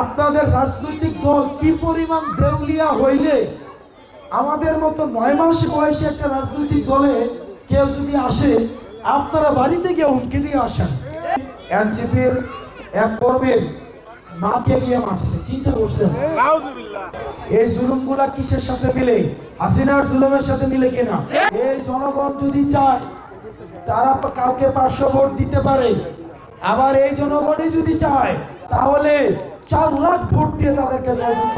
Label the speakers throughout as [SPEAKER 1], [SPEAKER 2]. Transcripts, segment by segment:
[SPEAKER 1] আপনাদের রাজনৈতিক দল কি পরিমাণ দেউলিয়া হইলে? আমাদের মতো নয় মাস বয়সে একটা রাজনৈতিক দলে কেউ যদি আসে, আপনারা বাড়িতে গিয়ে হুমকি দিয়ে আসেন। এনসিপির এক কর্মীর মাকে গিয়ে মারছে, চিন্তা করছেন। এই জুলুমগুলা কিসের সাথে মিলে? হাসিনার জুলুমের সাথে মিলে কিনা? এই জনগণ যদি চায়, তারা কাউকে পাঁচশো ভোট দিতে পারে। আবার এই জনগণই যদি চায়, তাহলে চার লাখ ভোট দিয়ে তাদেরকে জয়যুক্ত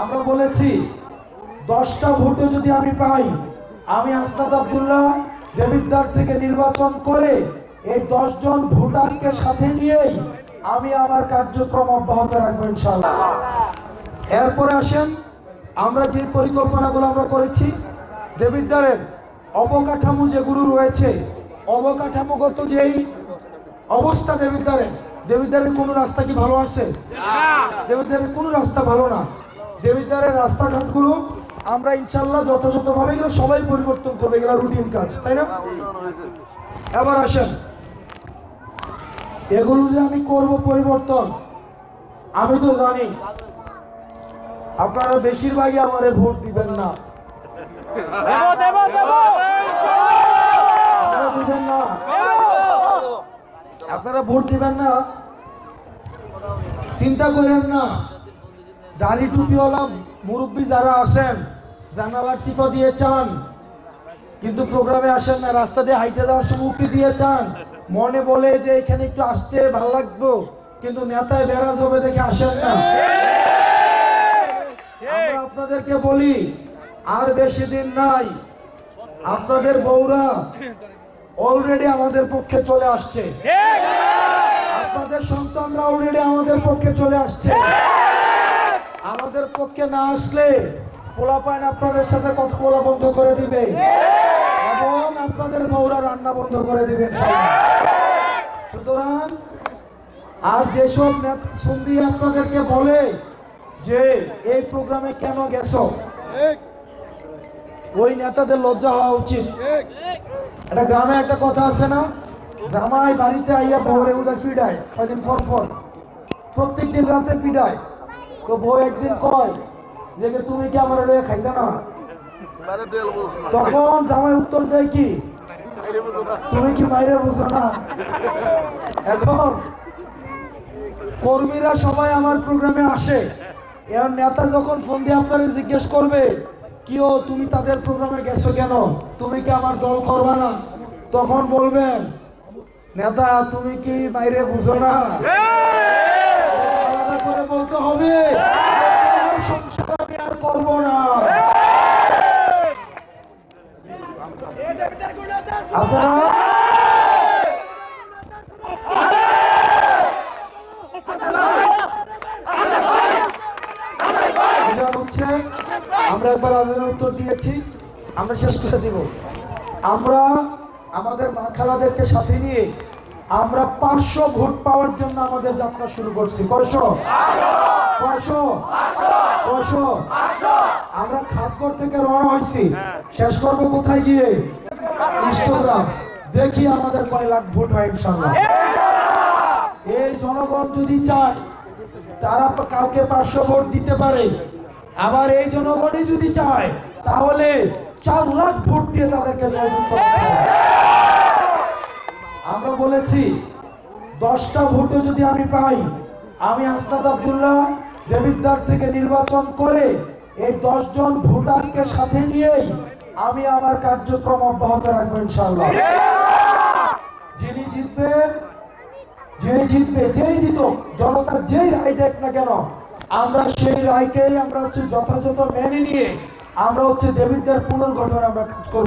[SPEAKER 1] আমরা বলেছি, দশটা ভোটে যদি আমি পাই, আমি আস্তাদ আবদুল্লাহ দেবিদ্দার থেকে নির্বাচন করে এই দশজন ভোটারকে সাথে নিয়েই আমি আমার কার্যক্রম অব্যাহত রাখব ইনশাল্লাহ এরপরে আসেন, আমরা যে পরিকল্পনাগুলো আমরা করেছি, দেবিদ্বারের অবকাঠামো যেগুলো রয়েছে, অবকাঠামোগত যেই অবস্থা দেবিদ্বারের দেবিদ্বারের কোনো রাস্তা কি ভালো আছে? দেবিদ্বারের কোনো রাস্তা ভালো না। দেবিদ্বারের রাস্তাঘাটগুলো আমরা ইনশাল্লাহ যথাযথভাবে এগুলো সবাই পরিবর্তন করবে এগুলো রুটিন কাজ তাই না? এবার আসেন। এগুলো যে আমি করব পরিবর্তন আমি তো জানি। আপনারা বেশিরভাগই আমারে ভোট দিবেন না আপনারা দিবেন না আপনারা ভোট দিবেন না। চিন্তা করেন না। দাড়ি টুপিওয়ালা মুরব্বী যারা আসেন জানালার চিপা দিয়ে চান, কিন্তু প্রোগ্রামে আসেন না, রাস্তা দিয়ে হাইটে যাওয়ার উঠে দিয়ে চান। মনে বলে যে এখানে একটু আসতে ভালো লাগতো কিন্তু নেতায় বেরাজ হবে দেখে আসেন না। আমরা আপনাদেরকে বলি, আর বেশি দিন নাই। আপনাদের বউরা অলরেডি আমাদের পক্ষে চলে আসছে। আপনাদের সন্তানরা অলরেডি আমাদের পক্ষে চলে আসছে। আমাদের পক্ষে না আসলে পোলাপাইন আপনাদের সাথে কথা বলা বন্ধ করে দিবে। এবং আপনাদের মৌরা রান্না বন্ধ করে দিবেন সুতরাং আর যেসব সন্ধি আপনাদেরকে বলে যে এই প্রোগ্রামে কেন গেছো? ওই নেতাদের লজ্জা হওয়া উচিত। একটা গ্রামে একটা কথা আছে না? জামাই বাড়িতে আইয়া বউরে উদা পিডায় কয়দিন পর পর। প্রত্যেক দিন রাতে পিডায় তো বউ একদিন কয় যে তুমি কি আমার লয়ে খাইতে না? তখন জামাই উত্তর দেয় কি, তুমি কি বাইরে বুঝো না? এখন কর্মীরা সবাই আমার প্রোগ্রামে আসে। এর নেতা যখন ফোন দিয়ে আপনারা জিজ্ঞেস করবে কি ও তুমি তাদের প্রোগ্রামে গেছো কেন তুমি কি আমার দল করবা না তখন বলবেন নেতা তুমি কি বাইরে বুঝো না করে বলতে হবে আর করব না আপনারা হচ্ছে আমরা একবার আবেদনের উত্তর দিয়েছি, আমরা শেষ করে দিব। আমরা আমাদের মা খালাদেরকে সাথে নিয়ে আমরা পাঁচশো ভোট পাওয়ার জন্য আমাদের যাত্রা শুরু করছি। কয়শো? কয়শো? কয়শো? আমরা খাতগড় থেকে রওনা হয়েছি। শেষ করব কোথায় গিয়ে? ইষ্টগ্রাম। দেখি আমাদের কয় লাখ ভোট হয় ইনশাল্লাহ এই জনগণ যদি চায়, তারা কাউকে পাঁচশো ভোট দিতে পারে। আবার এই জনগণই যদি চায়, তাহলে চার লাখ ভোট দিয়ে তাদেরকে জয়যুক্ত আমরা বলেছি, দশটা ভোটে যদি আমি পাই, আমি আস্তাদ আব্দুল্লাহ দেবিদ্দার থেকে নির্বাচন করে এই দশজন ভোটারকে সাথে নিয়েই আমি আমার কার্যক্রম অব্যাহত রাখব ইনশাল্লাহ যিনি জিতবেন যিনি জিতবে, যেই জিত জনতা যেই রায় দেখ না কেন আমরা সেই রায়কেই আমরা হচ্ছে যথাযথ মেনে নিয়ে আমরা হচ্ছে দেবীদের পুনর্গঠন আমরা কাজ করব।